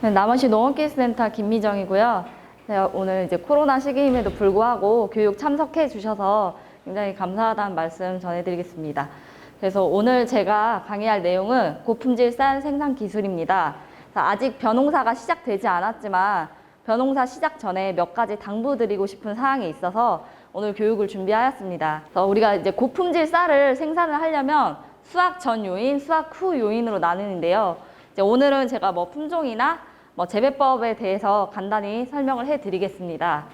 네, 남원시 농업기술센터 김미정이고요. 제가 오늘 이제 코로나 시기임에도 불구하고 교육 참석해 주셔서 굉장히 감사하다는 말씀 전해드리겠습니다. 그래서 오늘 제가 강의할 내용은 고품질 쌀 생산 기술입니다. 자, 아직 벼농사가 시작되지 않았지만 벼농사 시작 전에 몇 가지 당부드리고 싶은 사항이 있어서 오늘 교육을 준비하였습니다. 그래서 우리가 이제 고품질 쌀을 생산을 하려면 수확 전 요인, 수확 후 요인으로 나누는데요. 이제 오늘은 제가 뭐 품종이나 뭐 재배법에 대해서 간단히 설명을 해드리겠습니다.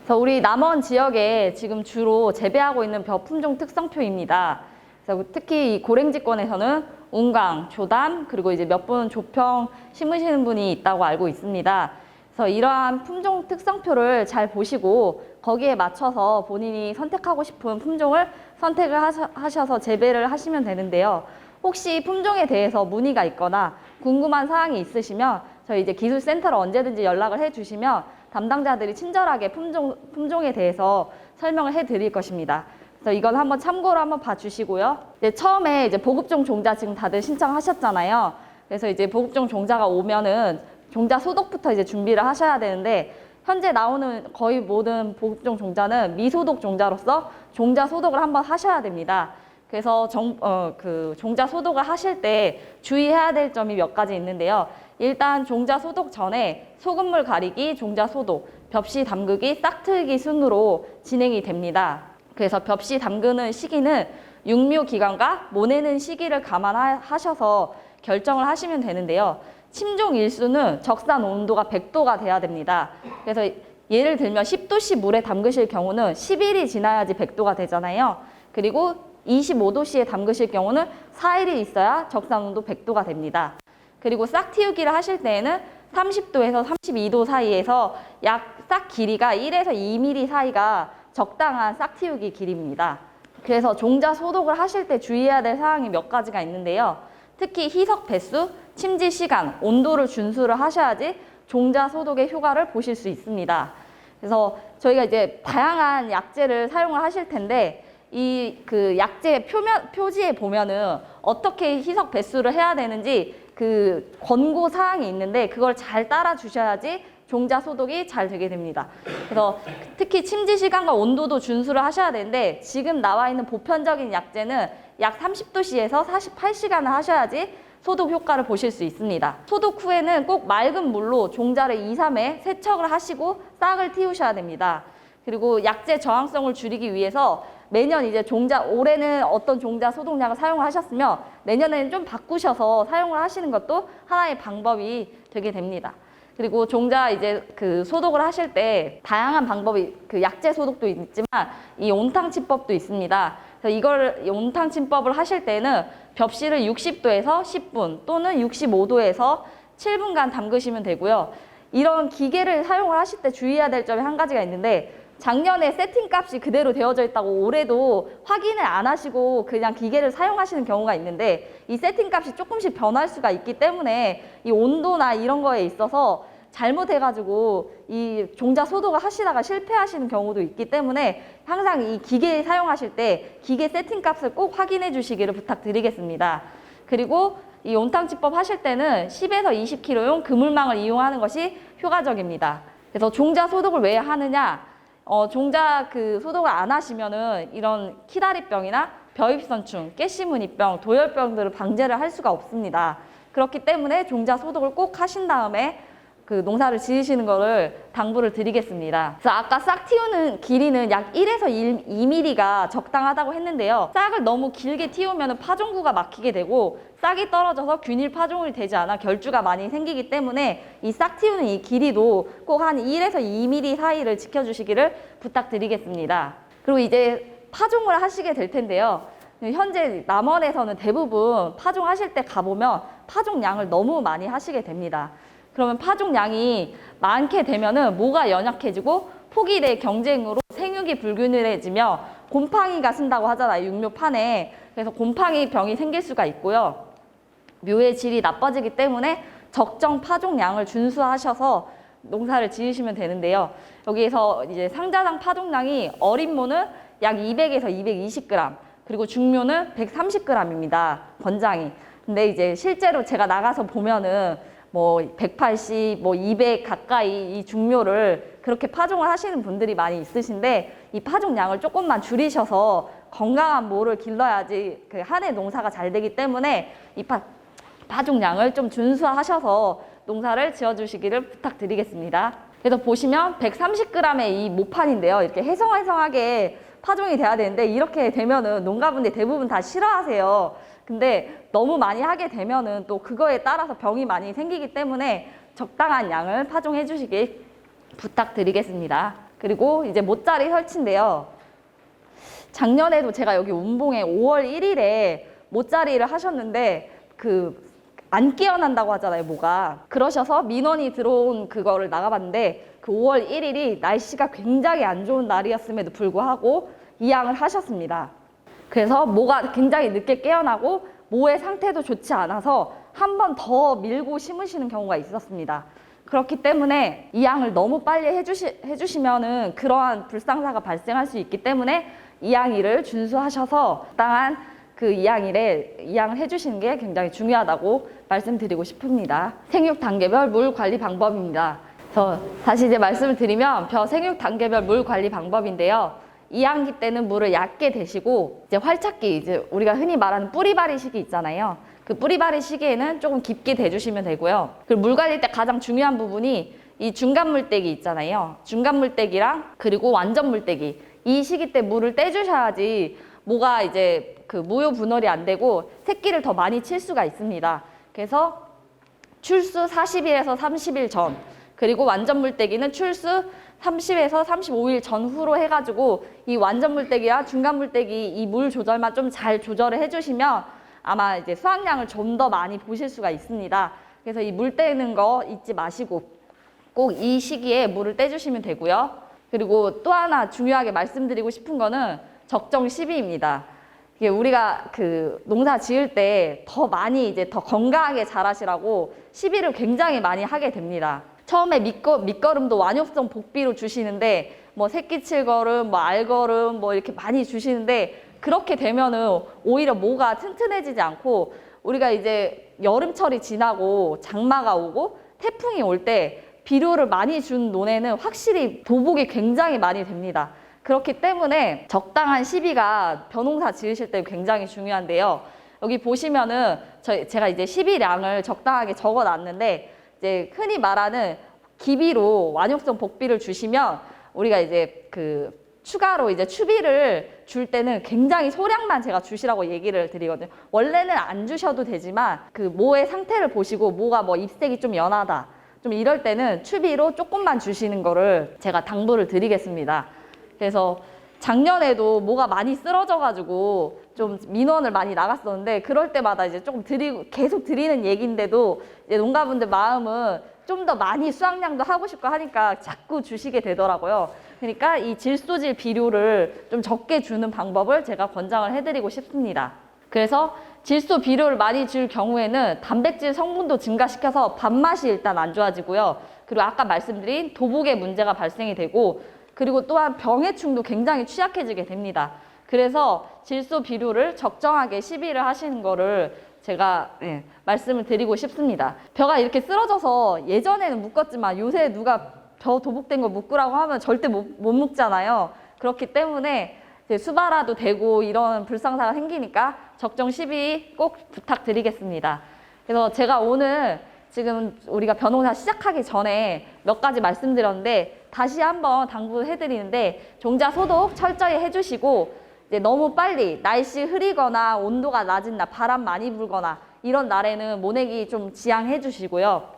그래서 우리 남원 지역에 지금 주로 재배하고 있는 벼 품종 특성표입니다. 그래서 특히 이 고랭지권에서는 운강, 조담 그리고 이제 몇 분 조평 심으시는 분이 있다고 알고 있습니다. 그래서 이러한 품종 특성표를 잘 보시고 거기에 맞춰서 본인이 선택하고 싶은 품종을 선택을 하셔- 하셔서 재배를 하시면 되는데요. 혹시 품종에 대해서 문의가 있거나 궁금한 사항이 있으시면 저희 이제 기술센터로 언제든지 연락을 해주시면 담당자들이 친절하게 품종, 품종에 대해서 설명을 해드릴 것입니다. 그래서 이건 한번 참고로 한번 봐주시고요. 이제 처음에 이제 보급종 종자 지금 다들 신청하셨잖아요. 그래서 이제 보급종 종자가 오면은 종자 소독부터 이제 준비를 하셔야 되는데 현재 나오는 거의 모든 보급종 종자는 미소독 종자로서 종자 소독을 한번 하셔야 됩니다. 그래서 정, 어, 그 종자 소독을 하실 때 주의해야 될 점이 몇 가지 있는데요. 일단 종자 소독 전에 소금물 가리기, 종자 소독, 벽시 담그기, 싹트기 순으로 진행이 됩니다. 그래서 벽시 담그는 시기는 육묘 기간과 모내는 시기를 감안하셔서 결정을 하시면 되는데요. 침종 일수는 적산 온도가 100도가 돼야 됩니다. 그래서 예를 들면 10도씨 물에 담그실 경우는 10일이 지나야지 100도가 되잖아요. 그리고 25도씨에 담그실 경우는 4일이 있어야 적산 온도 100도가 됩니다. 그리고 싹 틔우기를 하실 때에는 30도에서 32도 사이에서 약 싹 길이가 1에서 2mm 사이가 적당한 싹 틔우기 길이입니다. 그래서 종자 소독을 하실 때 주의해야 될 사항이 몇 가지가 있는데요. 특히 희석 배수, 침지 시간, 온도를 준수를 하셔야지 종자 소독의 효과를 보실 수 있습니다. 그래서 저희가 이제 다양한 약재를 사용을 하실 텐데 이 그 약재 표면 표지에 보면은 어떻게 희석 배수를 해야 되는지 그 권고 사항이 있는데 그걸 잘 따라 주셔야지 종자 소독이 잘 되게 됩니다. 그래서 특히 침지 시간과 온도도 준수를 하셔야 되는데 지금 나와 있는 보편적인 약재는 약 30도씨에서 48시간을 하셔야지 소독 효과를 보실 수 있습니다. 소독 후에는 꼭 맑은 물로 종자를 2, 3회 세척을 하시고 싹을 틔우셔야 됩니다. 그리고 약재 저항성을 줄이기 위해서 매년 이제 종자 올해는 어떤 종자 소독약을 사용을 하셨으면 내년에는 좀 바꾸셔서 사용을 하시는 것도 하나의 방법이 되게 됩니다. 그리고 종자 이제 그 소독을 하실 때 다양한 방법이 그 약재 소독도 있지만 이 온탕치법도 있습니다. 그래서 이걸 이 온탕침법을 하실 때는 벽실을 60도에서 10분 또는 65도에서 7분간 담그시면 되고요. 이런 기계를 사용을 하실 때 주의해야 될 점이 한 가지가 있는데 작년에 세팅 값이 그대로 되어져 있다고 올해도 확인을 안 하시고 그냥 기계를 사용하시는 경우가 있는데 이 세팅 값이 조금씩 변할 수가 있기 때문에 이 온도나 이런 거에 있어서 잘못해가지고 이 종자 소독을 하시다가 실패하시는 경우도 있기 때문에 항상 이 기계 사용하실 때 기계 세팅 값을 꼭 확인해 주시기를 부탁드리겠습니다. 그리고 이 온탕치법 하실 때는 10에서 20kg용 그물망을 이용하는 것이 효과적입니다. 그래서 종자 소독을 왜 하느냐? 어, 종자 그 소독을 안 하시면은 이런 키다리병이나 벼입선충, 깨시무늬병, 도열병들을 방제를 할 수가 없습니다. 그렇기 때문에 종자 소독을 꼭 하신 다음에 그 농사를 지으시는 거를 당부를 드리겠습니다. 그래서 아까 싹 틔우는 길이는 약 1에서 1, 2mm가 적당하다고 했는데요. 싹을 너무 길게 틔우면 파종구가 막히게 되고 싹이 떨어져서 균일 파종이 되지 않아 결주가 많이 생기기 때문에 이 싹 틔우는 이 길이도 꼭 한 1에서 2mm 사이를 지켜주시기를 부탁드리겠습니다. 그리고 이제 파종을 하시게 될 텐데요. 현재 남원에서는 대부분 파종하실 때 가보면 파종량을 너무 많이 하시게 됩니다. 그러면 파종량이 많게 되면은 모가 연약해지고 폭이 내 경쟁으로 생육이 불균일해지며 곰팡이가 쓴다고 하잖아요. 육묘판에. 그래서 곰팡이 병이 생길 수가 있고요. 묘의 질이 나빠지기 때문에 적정 파종량을 준수하셔서 농사를 지으시면 되는데요. 여기에서 이제 상자당 파종량이 어린 모는 약 200에서 220g, 그리고 중묘는 130g입니다. 권장이. 근데 이제 실제로 제가 나가서 보면은 뭐 180, 뭐 200 가까이 이 중묘를 그렇게 파종을 하시는 분들이 많이 있으신데 이 파종량을 조금만 줄이셔서 건강한 모를 길러야지 그 한 해 농사가 잘 되기 때문에 이 파, 파종량을 좀 준수하셔서 농사를 지어주시기를 부탁드리겠습니다. 그래서 보시면 130g의 이 모판인데요. 이렇게 해성해성하게 파종이 돼야 되는데 이렇게 되면은 농가분들 대부분 다 싫어하세요. 근데 너무 많이 하게 되면은 또 그거에 따라서 병이 많이 생기기 때문에 적당한 양을 파종해 주시길 부탁드리겠습니다. 그리고 이제 모짜리 설치인데요. 작년에도 제가 여기 운봉에 5월 1일에 모짜리를 하셨는데 그 안 깨어난다고 하잖아요, 뭐가. 그러셔서 민원이 들어온 그거를 나가봤는데 그 5월 1일이 날씨가 굉장히 안 좋은 날이었음에도 불구하고 이양을 하셨습니다. 그래서 모가 굉장히 늦게 깨어나고 모의 상태도 좋지 않아서 한 번 더 밀고 심으시는 경우가 있었습니다. 그렇기 때문에 이 양을 너무 빨리 해주시, 해주시면은 그러한 불상사가 발생할 수 있기 때문에 이양일을 준수하셔서 적당한 그 이양일에 이양을 해주시는 게 굉장히 중요하다고 말씀드리고 싶습니다. 생육 단계별 물 관리 방법입니다. 그래서 다시 이제 말씀을 드리면 벼 생육 단계별 물 관리 방법인데요. 이양기 때는 물을 얕게 대시고 이제 활착기 이제 우리가 흔히 말하는 뿌리바리 시기 있잖아요. 그 뿌리바리 시기에는 조금 깊게 대주시면 되고요. 그리고 물 관리 때 가장 중요한 부분이 이 중간 물때기 있잖아요. 중간 물때기랑 그리고 완전 물때기 이 시기 때 물을 떼주셔야지 모가 이제 그 모유 분할이 안 되고 새끼를 더 많이 칠 수가 있습니다. 그래서 출수 40일에서 30일 전 그리고 완전 물때기는 출수 30에서 35일 전후로 해가지고 이 완전 물때기와 중간 물때기 이 물 조절만 좀 잘 조절을 해주시면 아마 이제 수확량을 좀 더 많이 보실 수가 있습니다. 그래서 이 물 떼는 거 잊지 마시고 꼭 이 시기에 물을 떼주시면 되고요. 그리고 또 하나 중요하게 말씀드리고 싶은 거는 적정 시비입니다. 이게 우리가 그 농사 지을 때 더 많이 이제 더 건강하게 자라시라고 시비를 굉장히 많이 하게 됩니다. 처음에 밑거, 밑거름도 완육성 복비로 주시는데 뭐 새끼칠거름, 뭐 알거름 뭐 이렇게 많이 주시는데 그렇게 되면은 오히려 모가 튼튼해지지 않고 우리가 이제 여름철이 지나고 장마가 오고 태풍이 올 때 비료를 많이 준 논에는 확실히 도복이 굉장히 많이 됩니다. 그렇기 때문에 적당한 시비가 벼농사 지으실 때 굉장히 중요한데요. 여기 보시면은 저 제가 이제 시비량을 적당하게 적어 놨는데 이제 흔히 말하는 기비로 완육성 복비를 주시면 우리가 이제 그 추가로 이제 추비를 줄 때는 굉장히 소량만 제가 주시라고 얘기를 드리거든요. 원래는 안 주셔도 되지만 그 모의 상태를 보시고 모가 뭐 잎색이 좀 연하다. 좀 이럴 때는 추비로 조금만 주시는 거를 제가 당부를 드리겠습니다. 그래서 작년에도 뭐가 많이 쓰러져가지고 좀 민원을 많이 나갔었는데 그럴 때마다 이제 조금 드리고 계속 드리는 얘기인데도 이제 농가분들 마음은 좀 더 많이 수확량도 하고 싶고 하니까 자꾸 주시게 되더라고요. 그러니까 이 질소질 비료를 좀 적게 주는 방법을 제가 권장을 해드리고 싶습니다. 그래서 질소 비료를 많이 줄 경우에는 단백질 성분도 증가시켜서 밥맛이 일단 안 좋아지고요. 그리고 아까 말씀드린 도복의 문제가 발생이 되고 그리고 또한 병해충도 굉장히 취약해지게 됩니다. 그래서 질소 비료를 적정하게 시비를 하시는 거를 제가 예, 말씀을 드리고 싶습니다. 벼가 이렇게 쓰러져서 예전에는 묶었지만 요새 누가 벼 도복된 거 묶으라고 하면 절대 못, 못 묶잖아요. 그렇기 때문에 이제 수발화도 되고 이런 불상사가 생기니까 적정 시비 꼭 부탁드리겠습니다. 그래서 제가 오늘 지금 우리가 변호사 시작하기 전에 몇 가지 말씀드렸는데 다시 한번 당부해드리는데 종자 소독 철저히 해주시고 이제 너무 빨리 날씨 흐리거나 온도가 낮은 날 바람 많이 불거나 이런 날에는 모내기 좀 지양해 주시고요.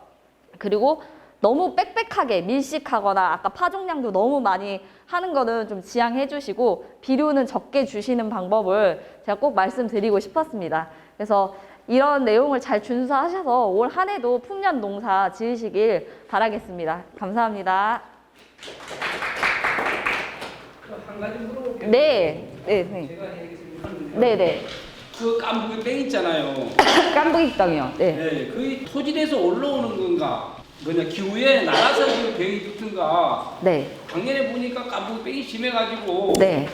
그리고 너무 빽빽하게 밀식하거나 아까 파종량도 너무 많이 하는 거는 좀 지양해 주시고 비료는 적게 주시는 방법을 제가 꼭 말씀드리고 싶었습니다. 그래서 이런 내용을 잘 준수하셔서 올 한 해도 풍년 농사 지으시길 바라겠습니다. 감사합니다. 한 가지 물어볼게요. 네, 네, 네, 제가. 네, 네. 그 깐부기 뺑 있잖아요. 깐부기 땅이요. 네. 네, 그 토질에서 올라오는 건가? 그냥 기후에 날아서 그 뱅이 붙은가? 네, 작년에 보니까 깐부기 뺑이 심해가지고 네.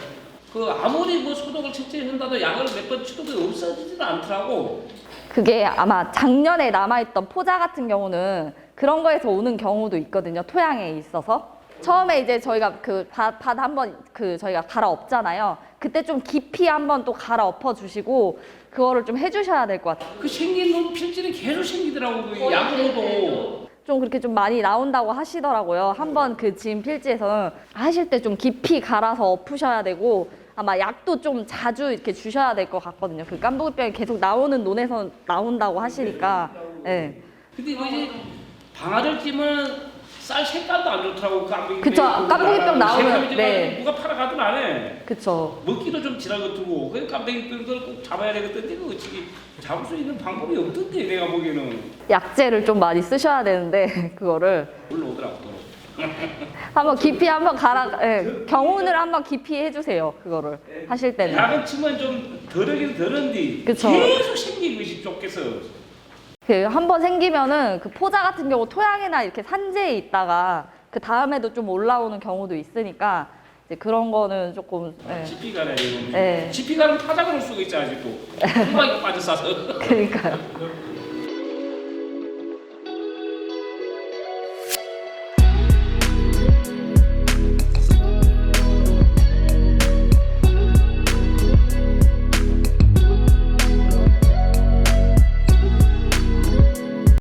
그 아무리 뭐 소독을 철저히 한다도 약을 몇 번 치도도 없어지지도 않더라고. 그게 아마 작년에 남아있던 포자 같은 경우는 그런 거에서 오는 경우도 있거든요. 토양에 있어서. 처음에 이제 저희가 그밭 밭 한번 그 저희가 갈아엎잖아요. 그때 좀 깊이 한번 또 갈아엎어 주시고 그거를 좀 해주셔야 될 것 같아요. 그 생긴 놈 필지는 계속 생기더라고 그 약으로도. 좀 그렇게 좀 많이 나온다고 하시더라고요. 한번 그 지금 필지에서는 하실 때 좀 깊이 갈아서 엎으셔야 되고 아마 약도 좀 자주 이렇게 주셔야 될 것 같거든요. 그 깐부기병이 계속 나오는 논에서 나온다고 하시니까. 예. 근데 이거 이제 방아를 찌면 쌀 색깔도 안 좋더라고 그 깐부기병. 그쵸, 깐부기병 나오면, 네. 누가 팔아가든 안 해. 그쵸. 먹기도 좀 지나고 두고 그 깐부기병들 꼭 잡아야 되거든데 그거 어찌 잡을 수 있는 방법이 없던데 내가 보기에는 약재를 좀 많이 쓰셔야 되는데 그거를 올라오더라고 또. 한번 깊이 한번 갈아 예, 경운을 한번 깊이 해주세요 그거를 하실 때는 약은 치면 좀 덜한데 그쵸. 계속 생기고 있이 쫓겨서 그 한번 생기면은 그 포자 같은 경우 토양이나 이렇게 산재에 있다가 그 다음에도 좀 올라오는 경우도 있으니까 이제 그런 거는 조금 예. 지피가라 이거. 네. 지피가는 타작을 할 수가 있지 아직도. 한방에 빠져 싸서. 그러니까요